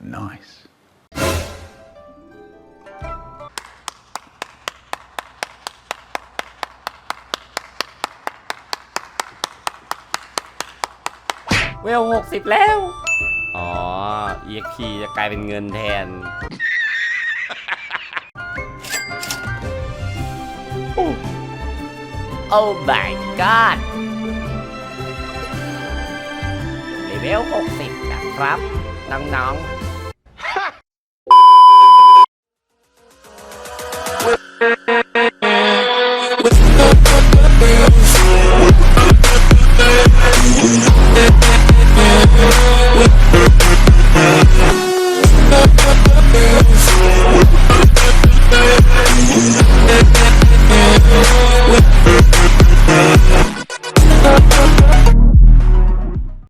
Nice. เวลหกสิบแล้ว อ๋อ EXP จะกลายเป็นเงินแทน โอ้ my god เลหกสิบนะครับน้องๆ